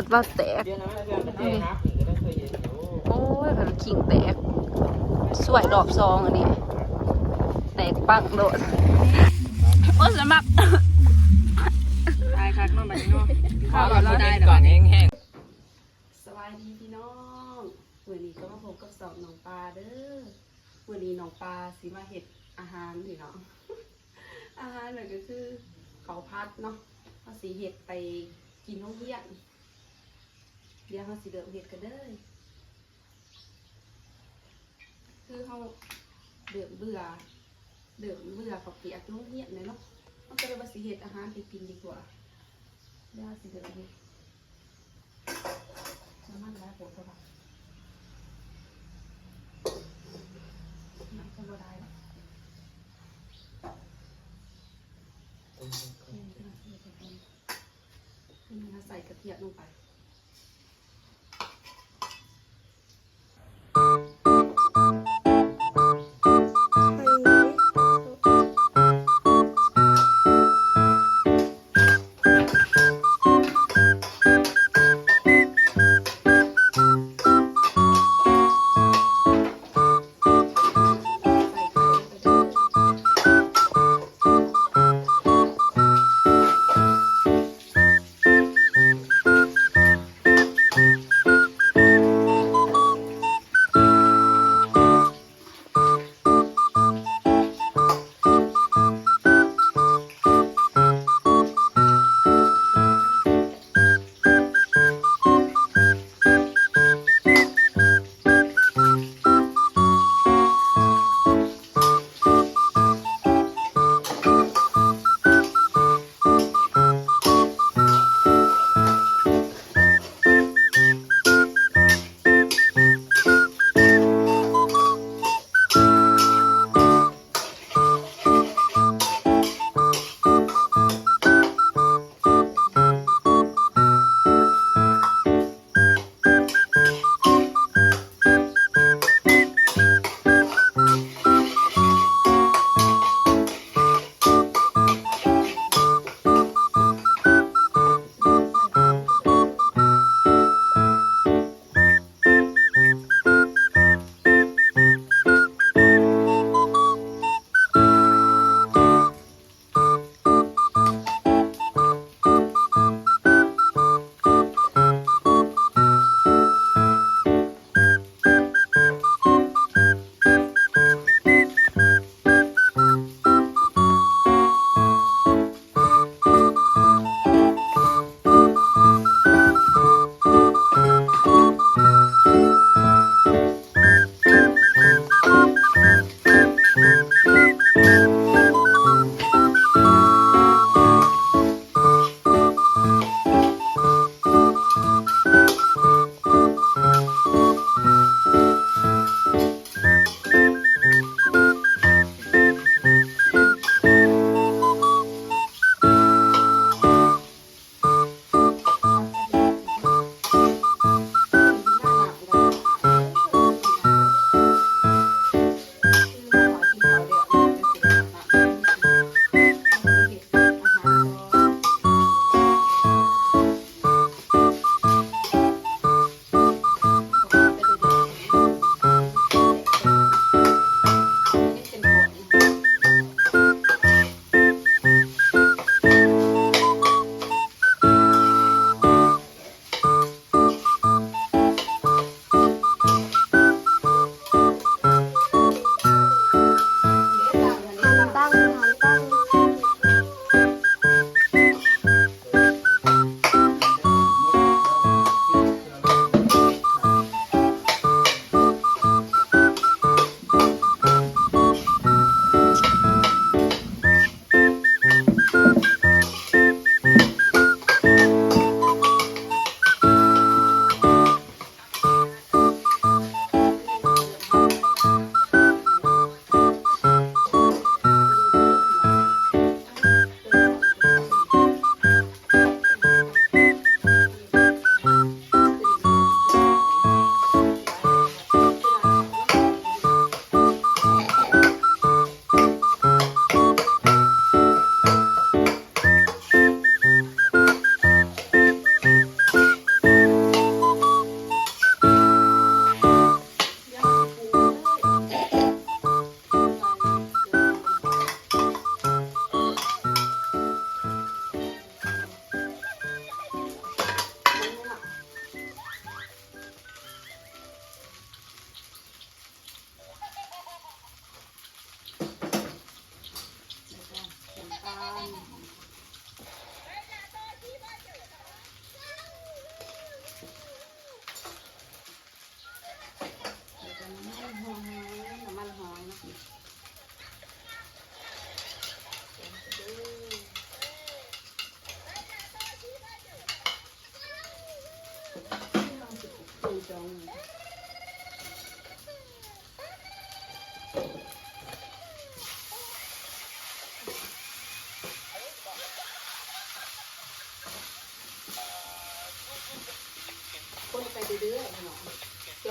ผัดว่าแตกเดือนนั้นเดือนเป็นเดือนนับถึงก็ได้เคยเห็นอยู่โอ้ยผัดขิงแตก สวยรอบซองอันนี้ แตกปังโดดโอ้สมัครตายคักมาบัดนี้เนาะข้าวเราได้ก่อนแห้งสบายดีพี่น้องวันนี้ก็มาพบกับสองน้องปลาเด้อวันนี้น้องปลาสิมาเฮ็ดอาหารพี่น้องอาหารนั่นก็คือเขาวพัดเนาะเขาสิเฮ็ดไปกินโรงเรียน เดี๋ยวเขาสิเดิมเฮ็ดกันเด้อคือเขาเดือดเบื่อ เดือดเบื่อกับเปียกโรงเรียนเลยเนาะเขาก็เลยว่าสิเฮ็ดอาหารไปกินดีกว่าเดี๋ยวเราสิเดิมเฮ็ดน้ำมันแล้วปวดตัวน้ำก็บ่ได้แล้วนี่นะใส่กระเทียมลงไป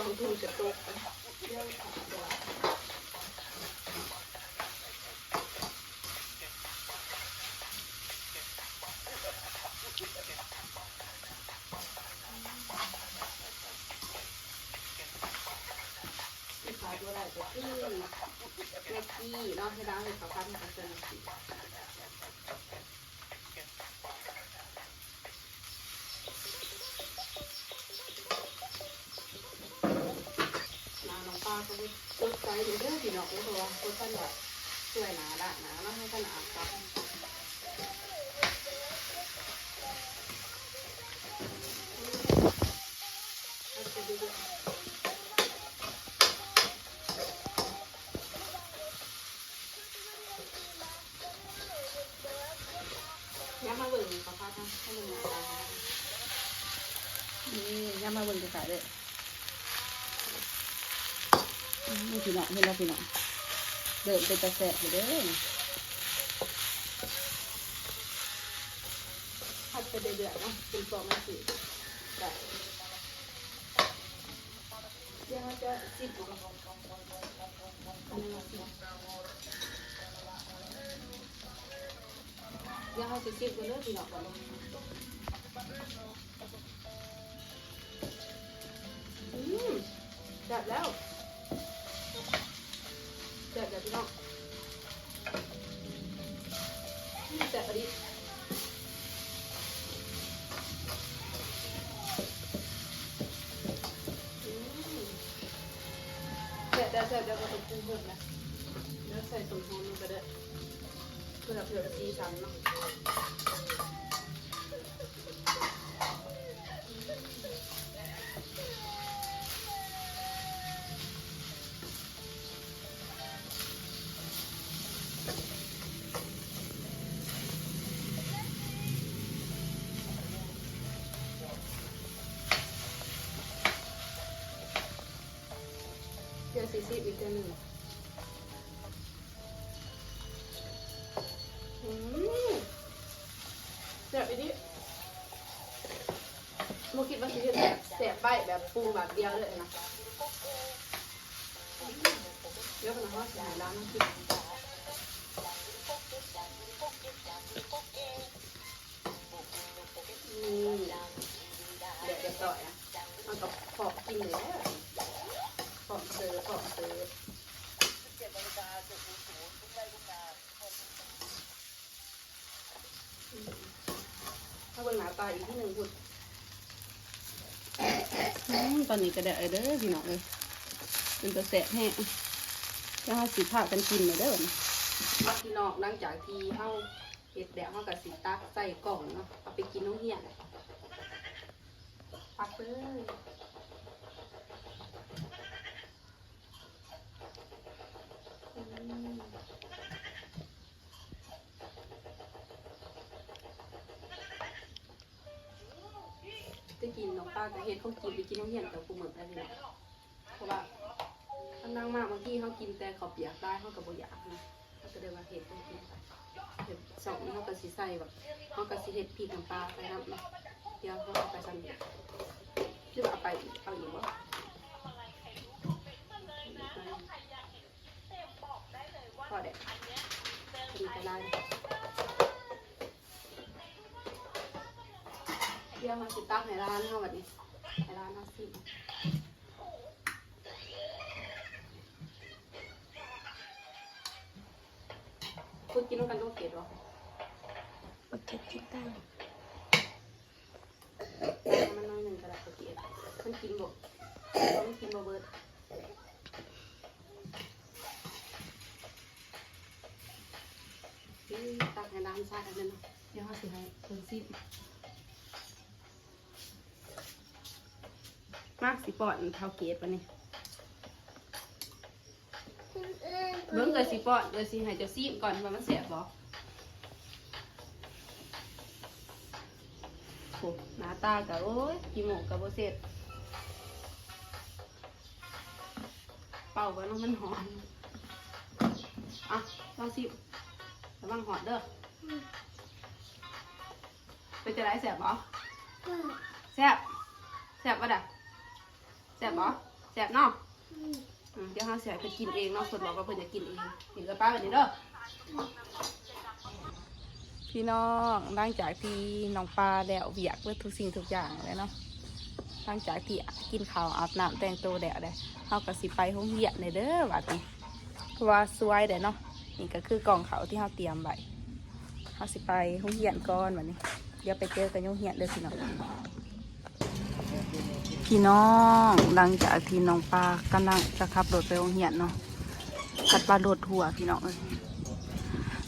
องทุนจะตกไปเรื่องของตัวที่ขายตัวได้ก็คือแม็กกี้เนาะให้ร้านให้เขาพันกับเซนสีนาน้องป้าก็ไป กดใจเดี๋ยวเด้อพี่น้องเลยเพราะว่ากดท่านแบบช่วยหนาละหนาแล้วให้ท่านอาบกับเอาไปยย้ำมาเบิ่งเขาพาทำให้มันมานี่ย่ามาเบิ่งจะขายเลย นี่พี่น้องเห็นแล้วพี่น้องเดินเป็นตะแสบอยู่เด้อพัดไปเดือดๆเนาะเป็นฟองมันสิแบบเดี๋ยวเขาจะจิบกับอันนี้มาสิเดี๋ยวเขาจะจิบกันเลยพี่น้องก่อนอืมจัดแล้ว เดี๋ยวเดี๋ยวเราต้องปรุงเพิ่มนะแล้วใส่สมโทนลงไปด้วยเพื่อเผื่อสีสันเนาะ หนึ่งเดี๋ยวอันนี้โมคิดว่าสีแบบแสบใบแบบปรุงแบบเดียวเลยนะเดี๋ยวคนละห้อสายร้านน้ำพริกอืมเดี๋ยวเดี๋ยวต่อยนะมันก็พอกินเลยขอบเสือขอบเสือ ถ้าเป็นหมาตายอีกที่หนึ่งคุณอืมตอนนี้ก็ได้เด้อพี่น้องเลยเป็นตะแสบแห้งแล้วเราสิพากันกินเลยเด้อนะเอาพี่น้องหลังจากที่เฮาเห็ดแล้วเฮากับสิตักใส่กล่องเนาะเอาไปกินน้องเหียนปักเลยอืมจะกินน้อง ป้ากับเฮ็ดเขากินไปกินน้องเหียนกับกูเหมือนกันเลยเพราะว่าอันนั่งมากบางทีเขากินแต่เขาเปียกได้เขากับบอยากนะเขาก็เลยว่าเห็ดต้องกินไปเห็ดสองเขาก็สีใส่แบบเขาก็สีเห็ดพริกน้ำปลาไปน้ำเนาะเดี๋ยวเขาเอาไปสั่งหรือว่าเอาไปเอาอยู่วะพอเด็ดมีกระไร ดี๋ยวมาสิตั้งในร้านเขาแบบนี้ในร้านเขาสิคุณกินน้ำกันต้องเกลียดหรอโอเคกินได้มันน้อยหนึ่งกระดาษเกลียดมันกินบ่มันกินบ่เบิดนี่ตักในน้ำชาอันนั้นเนาะเดี๋ยวเขาสิให้เพิ่นซิ มมากสิปอนเท่าเกตปะนี่เบิ่งเลยสิปอนเดี๋ยวสิให้เจ้าซิมก่อนว่ามันแสบบ่โหหน้าตาก็โอ้ยกี่โมงก็บ่เสร็จเป่าไว้น้องมันหอนอะลองสิระวังหอนเด้ออเป็นจะได้แสบบ่แสบแสบปะด่ะ แสบบ่แสบเนาะอืมเดี๋ยวเราเสียไปกินเองเนาะส่วนบอกว่าเพิ่นจะกินเองกินกับป้าแบบนี้เด้อ พี่น้องหลังจากที่น้องปลาแล้วเวียกเพื่อทุกสิ่งทุกอย่างเลยเนาะหลังจากที่กินข้าวอาบน้ำแต่งตัวแล้วเด้เฮาก็สิไปห้องเรียนเลยเด้อบัดนี้เพราะว่าสวยเด้เนาะนี่ก็คือกล่องเขาวที่เฮาเตรียมไว้เฮาสิไปห้องเรียนก่อนบัดนี้เดี๋ยวไปเจอกันที่โรงเรียนเด้อพี่น้อง พี่น้องหลังจากที่น้องปลากำลังจะขับรถไปโรงเรียนเนาะขัดปลารถหัวพี่น้องเอ้ย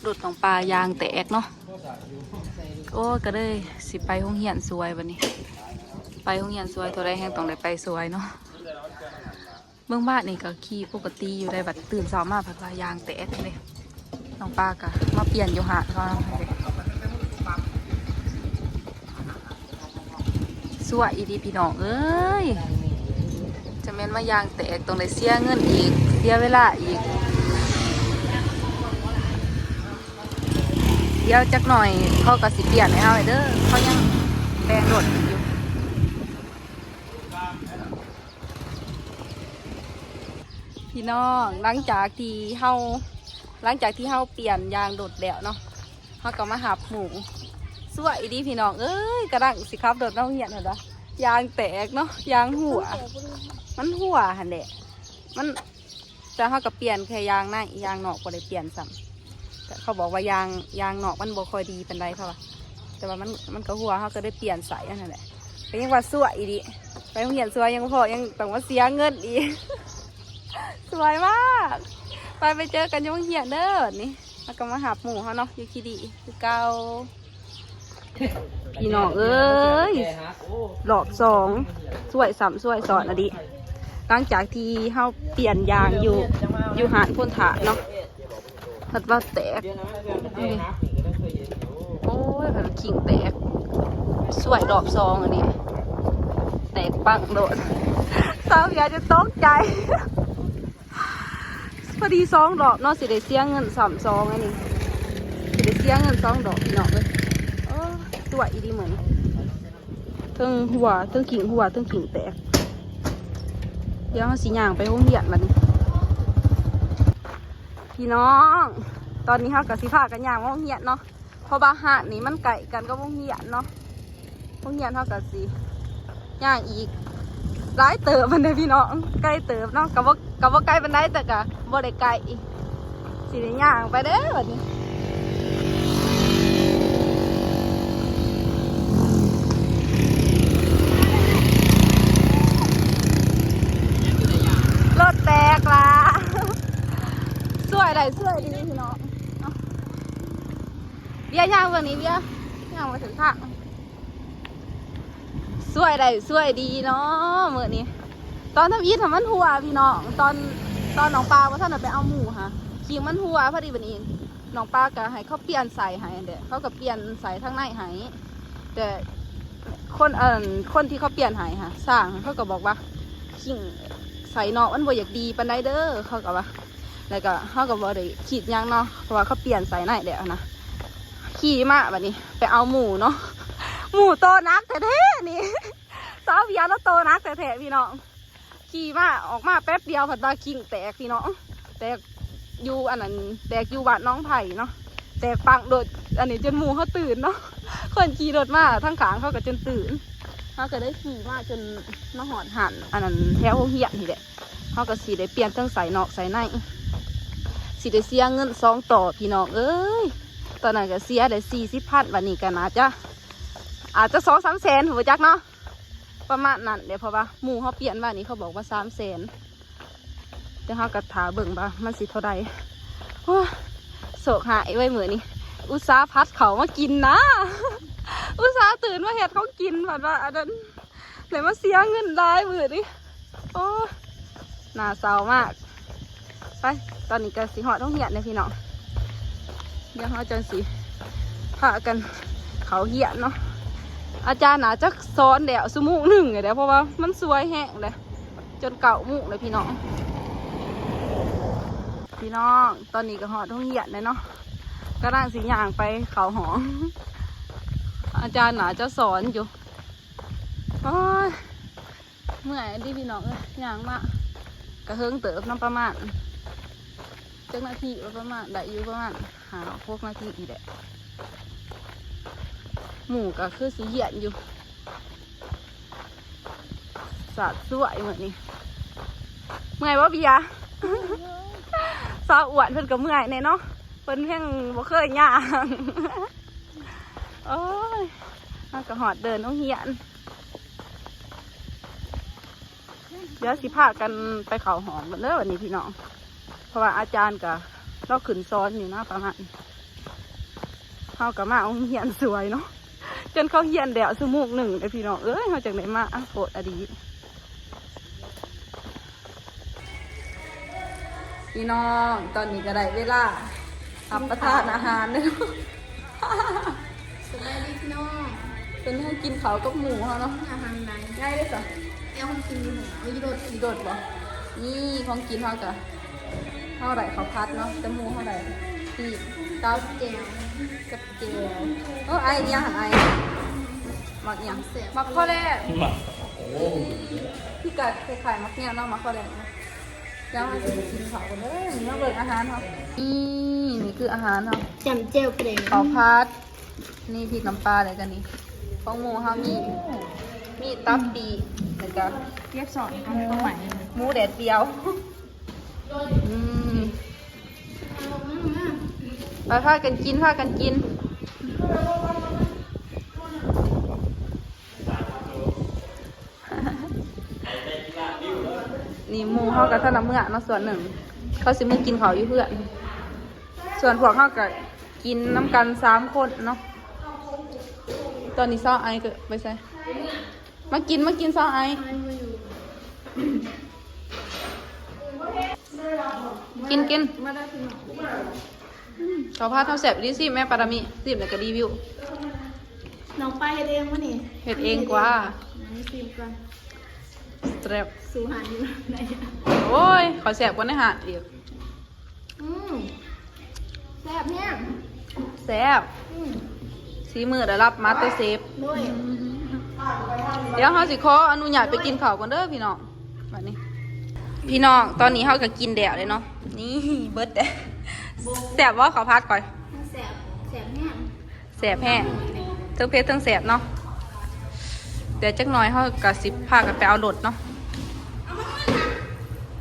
รถน้องปลายางแตกเนาะโอ้ก็เลยสิไปห้องเรียนสวยบัดนี้ ไปโรงเรียนสวยตัวได้แห้งต้องได้ไปสวยเนาะเบื้องบ้านนี่ก็ขี่ปกติอยู่ได้บัดตื่นเช้ามาพัดว่ายางแตกเลยน้องป้าก็มาเปลี่ยนอยู่หาดก็เลย สวอีดีพี่น้องเอ้ยจะแม่นว่ายางแตกต้องได้เสียเงินอีกเสียเวลาอีกเดี๋ยวจักหน่อยเขาก็สิเปลี่ยนให้เฮาเด้อเขายังแปลงรถอยู่พี่น้องหลังจากที่เฮาหลังจากที่เฮาเปลี่ยนยางโดดแล้วเนาะเฮาก็มาหับหมู สวยดีพี่น้องเอ้ยกระดังสิครับโดดน้องเหียนเหรอจ๊ะยางแตกเนาะยางหัว มันหัวหันแหละมันจะเฮาก็เปลี่ยนแค่ยางในยางนอกก็ได้เปลี่ยนซ้ำแต่เขาบอกว่ายางยางนอกมันบ่ค่อยดีเป็นไรเขาว่าแต่ว่ามันมันก็หัวเฮาก็ได้เปลี่ยนใส่อันนั่นแหละก็ยังว่าสวยดีไปโรงเรียนสวยยังพอยังต้องมาเสียเงินอีกสวยมากไปไปเจอกันยุ่งเหียนเด้อนี่แล้วก็มาหาหมูเขาเนาะอยูคีดีคือเก่า พี่น้องเอ้ยหลอกสองสวยสามสวยสอนอดิหลังจากที่เฮาเปลี่ยนยางอยู่อยู่หานพ้นถาเนาะพัดว่าแตกเดี๋ยวนะเดี๋ยวนะเจ๊ฮักนี่ก็ได้เคยเห็นอยู่โอ้ยแบบขิงแตก สวยดอกซองอันนี้ แตกปังโดดสาวอยากจะตกใจ พอดีสองดอกเนาะสิได้เสียเงินสามซองอันนี้ สิได้เสียเงินสองดอกพี่น้องเลย โอ้สวอีดีเหมือนเทั้งหัวเทั้งขิงหัวเทั้งขิงแตก เดี๋ยวเราสียางไปห้องเรียนมันพี่น้อง ตอนนี้เขากับสิพากันยางห้องเรียนเนาะเพราะบาหาดนี่มันไก่กันก็ห้องเรียนเนาะห้องเรียนเขากับสิย่างอีกร้ายเติบมันเลยพี่น้องใกล้เติบเนาะกับว่ากับว่าใกล้เป็นได้แต่กะบ่ได้ไกลสิได้ย่างไปเด้อแบบนี้รถแตกละ สวยได้สวยดีพี่น้องเนาะเบี ยย่างเรื่องนี้เบียย่างมาถึงทางสวยได้สวยดีเนาะเมื่อนี้ ตอนทำอีทำมันหัวพี่น้องตอนตอนน้องปลาว่าท่านไปเอาหมูค่ะขี่มันหัวพอดีบันนี้น้องปลาก็ให้เขาเปลี่ยนใส่ให้เด็เขาก็เปลี่ยนใส่ทั้งในให้แต่คนเอ่อคนที่เขาเปลี่ยนให้ค่ะสร้างเขาก็บอกว่าขิงใส่เนาะมันบ่อยากดีปันไดเด้อเขาก็ว่าแล้วก็เขาก็บ่ได้ขีดยังเนาะเพราะว่าเขาเปลี่ยนใส่ในเดี๋ยวนะ ขี่มาแบบนี้ ไปเอาหมูเนาะหมูโตนักแท้ๆนี่สาวเบียร์แล้วโตนักแท้ๆพี่น้องขี่มาออกมาแป๊บเดียวผัดบาคิงแตกพี่น้องแตกอยู่อันนั้นแตกอยู่บ้านน้องไผ่เนาะแตกปังโดดอันนี้จนหมูเขาตื่นเนาะคนขี่รถมาทั้งขางเขาก็จนตื่นเขาก็ได้ขี่มาจนมาหอดหันอันนั้นแถวเหียนนี่แหละเขาก็สีได้เปลี่ยนทั้งใส่นอกใส่ในสีได้เสียเงินสองต่อพี่น้องเอ้ย ตอนนั้นก็เสียได้สี่สิบพันวันนี้กันอาจจะอาจจะสองสามแสนหัวจักเนาะประมาณนั้นเดี๋ยวเพราะว่าหมู่เขาเปลี่ยนว่านี้เขาบอกว่าสามแสนเดี๋ยวเขากระถาเบิ่งบ่ามันสิเท่าใดโอ้โศกหายไว้เหมือนนี่อุตสาพัดเขามากินนะ อุตสาตื่นมาเห็ดเขากินแบบว่าอันนั้นเลยมาเสียเงินได้เหมือนนี่โอ้ยน่าเศร้ามาก ไป ตอนนี้ก็สิหอดต้องเหียดเลยพี่น้อง เดี๋ยวเขาจะสิพากันเขาเหียนเนาะอาจารย์น่าจะสอนเดี๋ยวสมุกหนึ่งเลยเดี๋ยวเพราะว่ามันสวยแห้งเลยจนเก่ามุกเลยพี่น้อง พี่น้องตอนนี้ก็หอดท้องเหยียดเลยเนาะก็ร่างสีย่างไปเขาหองอาจารย์หนาจะสอนอยู่โอ้ยเมื่อยดิพี่น้องเอ้ยย่างมากกระเฮิงเติบน้ำประมาณ จักนาทีว่าประมาณได้อยู่ประมาณหาพวกนาทีอีกแหละหมูก็คือสีเหยียดอยู่สาดสวยเหมือนนี้เมื่อยว่เบียสาวอวดเพิ่นก็เมื่อยแน่เนาะเพิ่นเพ่งบ่เคยย่างโอ้ยมากระหอดเดินต้องเหียนเดี๋ยวสิพากันไปเขาหอมกันเด้อวันนี้พี่น้อง เพราะว่าอาจารย์ก็เราขึ้นซ้อนอยู่นะประมาณเขากับมาเอาเหียนสวยเนาะจนเขาเหียนเดี่ยวสมูกหนึ่งเลยพี่น้องเอ้ยมาจากไหนมาอะโปรดอดีตพี่น้องตอนนี้ก็ได้เวลารับประทานอาหารเนาะสบายดีพี่น้องเป็นให้กินเขาวกับหมูเขาเนาะอาหารไหนง่ายเลยจ้ะแอลกินอยู่หัววิโรดสีโดดบ่นี่ของกินเขากะ เท่าไหร่เขาพัดเนาะจมูกเท่าไหร่ที่เก้าแจวกับเจลเออไอเนี่ยหันไอมักอย่างมักข้อแรกพี่กัดคล้ายๆมักเนี่ยเนาะมักข้อแรกเนาะแล้วมาสิกินเขากันเลยนี่มาเบิกอาหารเขานี่นี่คืออาหารเขาจำเจลเปลวข้าวพัด นี่พริกน้ำปลาอะไรกันนี่ของหมูเขามีมีตับปีแล้วก็เรียบสอนทำตัวใหม่หมูแดดเดียวอืม ไปพากันกินพากันกิน นี่มูเข้ากับท่าน้ำเมื่อเนาะส่วนหนึ่ง เขาสิมือกินเขาอยู่เพื่อน ส่วนพวกเขากับกินน้ำกันสามคนเนาะ ตอนนี้ซ้อไอเกิดไปใส่มากินมากินซ้อไอกินกินมาได้พี่น้อง เขาพาเท่าแสบดีสิแม่ปารามีสิบแล้วก็รีวิวน้องไปเฮ็ดเองวะนี่เห็ดเองกว่านี่ซิมก่อนสเตรปสู่หาอยู่ไหนโอ้ยขอแสบกว่าในหาดเดียวอืมแซ่บเนี่ยแสบอืมสีมือได้รับมาสเตอร์เซฟด้วยเดี๋ยวเขาสิขออนุญาตไปกินข้าวกันเด้อพี่น้องแบบนี้ พี่น้องตอนนี้เขาก็กินแดดเลยเนาะนี่เบิร์ดแดด แสบว่าเขาพัดก่อนมันแซ่บแซ่บเนี่ยแสบแห้งเทั้งเพชรเทั้งแสบเนาะเดี๋ยวจักหน่อยเขากระสิบพากันไปเอารถเนาะ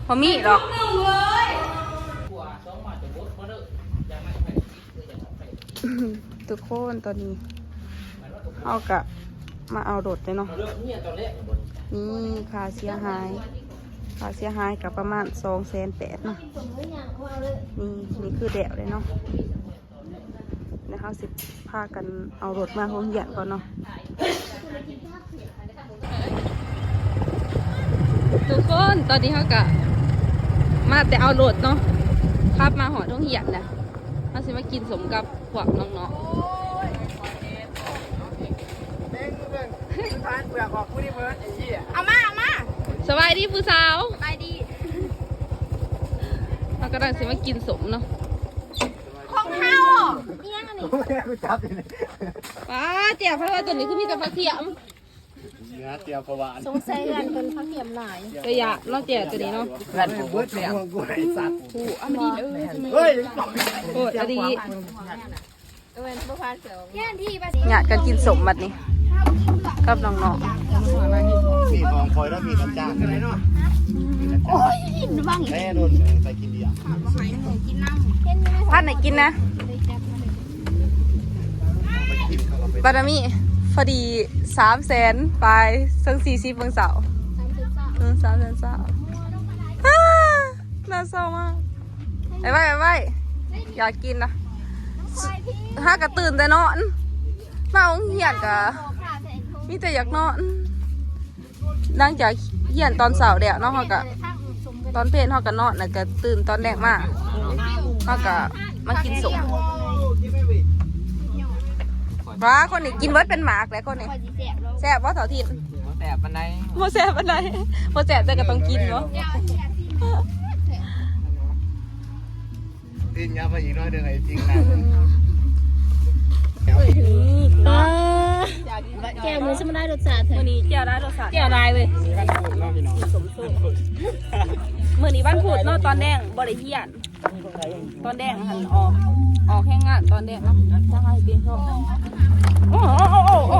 พอมีดอกหัวสองหัวจะบดเพราะเด้ออย่าไม่ไปคืออย่าไปทุกคนตอนนี้เอากะมาเอารถเลยเนาะเรื่องเนี่ยตอนแรกบดนี่ค่าเสียหาย ค่าเสียหายกับประมาณสองแสนแปดเนาะสมมติอย่างว่าเลยนี่นี่คือแดดเลยเนาะนะคะสิพากันเอารถมาห้องเหยียนก่อนเนาะทุกคนตอนนี้เขากะมาแต่เอารถเนาะขับมาหอท้องเหียนนะมาสิมากินสมกับพวกน้องๆเอามาเอามา สบายดีผู้สาวไปดีเรากำลังสิมากินสมเนาะของเฮาเอียงอันนี้ป้าเจียเพราะว่าตัวนี้คือมีแต่ผักเทียมเนื้อเตรียมประวานสงสัยกันเป็นพักเทียมหลายกระยะเนาะเจียตัวนี้เนาะเพื่อนผมเบิดห่วงกูไอ้สัตว์ผู้อันนี้เออเฮ้ยโอ้อดีเออบ่พานเสียวแย่ที่ภาษีอยากกันกินสมบัดนี้กับน้อง มีทองคอยแล้วมีน้ำจ้างอะไรเนาะโอ้ยหินบ้างแม่โดนไปกินเดียวกินน้ำเห็นไหมๆพันไหนกินนะไปกินเขาก็ไปบารามีพอดีสามแสนไปทั้งสี่สิบเบางเสาร์เออสามแสนเสาร์อ้าน่าเศร้ามากไอ้ไว้ไอ้ไว้อยากกินนะห้ากระตื่นแต่นอนมาเอาเหียนกะมีแต่อยากนอน หลังจากเหียนตอนเสาร์เดียวเนาะเขากะตอนเพลนเขากะนอนแล้วก็ตื่นตอนแรกมากเขากะมากินสมว้าคนนี้กินเบิดเป็นหมากแล้วคนนี้แซ่บว่าเถาทินแต่ปันไดโมแซ่บอะไรโมแซ่บแต่ก็ต้องกินเนาะตีนยับไปอีกน้อยหนึ่งไอ้จริงนะ ก้วมือสมได้รสชาติเถมื่ออะนี้เจียวได้รสชาติแก้วลายเว้ยมื่อนี้บ้านพูดเนาะตอนแดงบริเฮียนตอนแดงหันออกออกแห้งงานตอนแดงเนาะจะให้ปีนเขาโอ้โอ้โอ้โอ้โอ้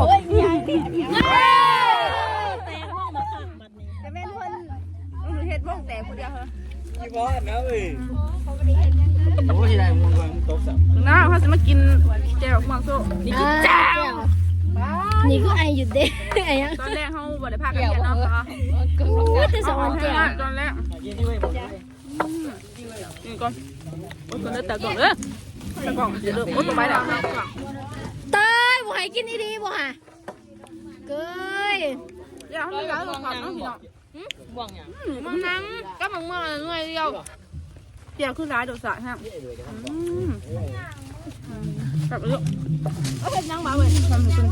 แต่ห้องมาขังบัดนี้แต่แม่นเพิ่นเฮ็ดบ้องแต่ผู้เดียวเหรอพี่บอสนะเว้ยโอ้ยได้มึงก่อนตบสับน้าเขาจะมากินแจ่วมังโซ่นี่กินแจ่ว นี่ก็ไอหยุดเด้ไอ้ยังตอนแรกเขาบ่ได้พากันเรียนเนาะค่ะแต่สองวันแก้วตอนแรกนี่ก่อนโอ้ยคนเลือดแต่ก่อนเอ้ยแต่ก่อนเดี๋ยวเริ่มโอ้ยตัวไปแล้วตายบ่ให้กินดีๆบ่ฮะเกยเดี๋ยวให้ร้านเราขับเนาะพี่น้องบ่วงหยังอืมมังนังก็มังมังหน่วยเดียวเดี๋ยวคือร้ายโดดสะฮะอืมกลับไปเยอะเอาเป็นยังบ้าเว้ยทำให้คุณ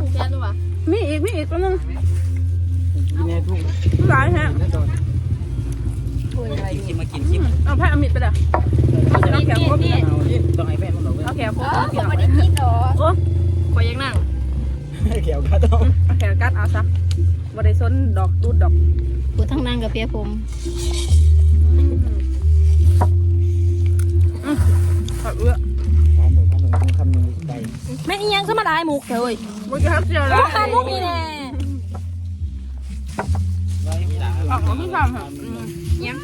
ผูกแขนด้วยวะมีอีกมีอีกตัวนึงกินแน่ทุ่งร้ายฮะกินมากินคิดเอาแพ้เอามิดไปเลยเอาแขนครบนี่เอาดิต้องให้แฟนมันบอกเว้ยเอาแขนครบเออพี่ผมน้องไม่ได้กินหรอโอ้ขอยังนั่งเขียวกระต้องเอาแขนกัดเอาซะบริสุทธิ์ดอกตูดดอกกูทั้งนั่งกับเปียผมขอเอื้อ ไปแม่อีหยังก็มาได้หมุกเถอะเว้ยมึงจะทำเสียแล้วข้ามุกนี่แน่ไว้ที่หลังออกมาไม่ทำค่ะยัง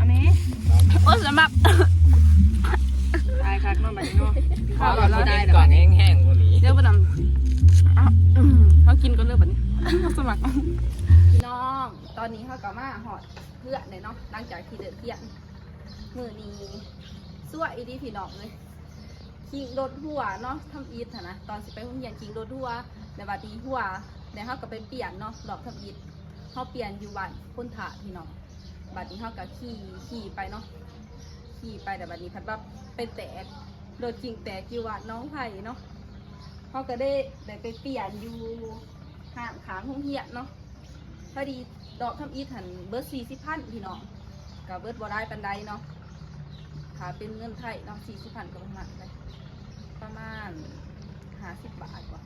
อันนี้โอ้สำหรับตายคักเนาะแบบนี้เนาะข้าวก่อนเราได้ก่อนแห้งๆกว่านี้เดี๋ยวไปนำอ้าวอืมเขากินก็เลือกแบบนี้สมัครพี่น้อง ตอนนี้เขากลับมาหอดเพื่อนเลยเนาะหลังจากที่เดินเที่ยงมือนี้สวยดีพี่น้องเลย คิงโดดหัวเนาะทำอีทนนะตอนสิไปโรงเรียนคิงโดดหัวในบัดนี้หัวในเฮาก็ไปเปลี่ยนเนาะดอกทำอีทเฮาเปลี่ยนอยู่บ้านพ้นถาพี่น้องบัดนี้เฮาก็ขี่ขี่ไปเนาะขี่ไปแต่บัดนี้พัดว่าไปแตกโดดกิ่งแตกอยู่วัดน้องไผ่เนาะเฮาก็ได้ได้ไปเปลี่ยนอยู่ห่างขางห้องเฮียนเนาะพอดีดอกทำอีทหันเบิร์ดสี่สิบพันพี่น้องกับเบิร์ดบ่ได้ปันไดเนาะถ้าเป็นเงินไทยเนาะสี่สิบพันก็ประมาณไป ประมาณหาสิบบาทกว่า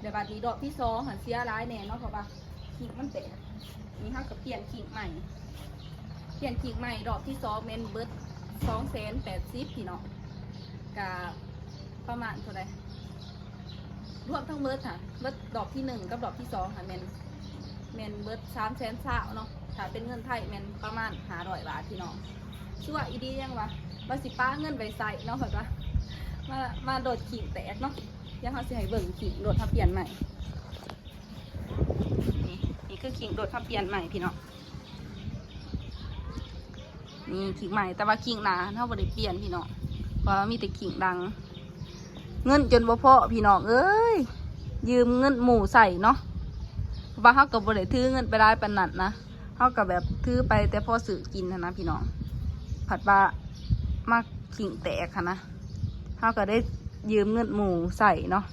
เดี๋ยวบาทนี้ดอกที่สองหันเสียร้ายแน่เนาะเพราะว่าขิงมันแตกนี่ห้ากับเปลี่ยนขิงใหม่ เปลี่ยนขิงใหม่ดอกที่สองเมนเบิร์ดสองแสนแปดสิบพี่เนาะกับประมาณเท่าไหร่รวมทั้งเบิร์ดค่ะเบิร์ดดอกที่หนึ่งกับดอกที่สองค่ะเมนเมนเบิร์ดสามแสนสาวเนาะถ้าเป็นเงินไทยเมนประมาณหาร้อยบาทพี่น้องชื่วอีดียังวะบาสิป้าเงินไปใส่เนาะเห็นปะ มามาโดดขีดแตกเนาะยังเขาสิให้เบิ่งขีดโดดทับเปลี่ยนใหม่ นี่นี่คือขิงโดดทับเปลี่ยนใหม่พี่เนาะนี่ขิงใหม่แต่ว่าขิงหนาเท่าบริเปลี่ยนพี่เนาะเพราะมีแต่ขิงดัง เงินจนบ่พอพี่น้องเอ้ยยืมเงินหมู่ใส่เนาะว่าเขากับบริถือเงินไปได้ปนนัดนะเขากับแบบถือไปแต่พอสื่อกินหั้นนะพี่น้องผัดว่ามาขิงแตกค่ะนะ เขาก็ได้ยืมเงินหมู่ใส่เนาะ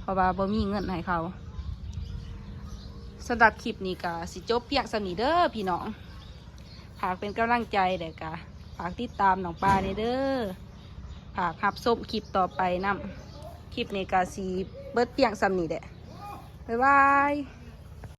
เพราะว่าบ่มีเงินให้เขาสำหรับคลิปนี้ก็สิจบเพียงสมีเด้อพี่น้องฝากเป็นกำลังใจเด็กะฝากติดตามน้องปลาในเด้อฝากหับส้มคลิปต่อไปนํคลิปนี้ก็สีเบิดเพียงสำนีเด้อบ๊ายบาย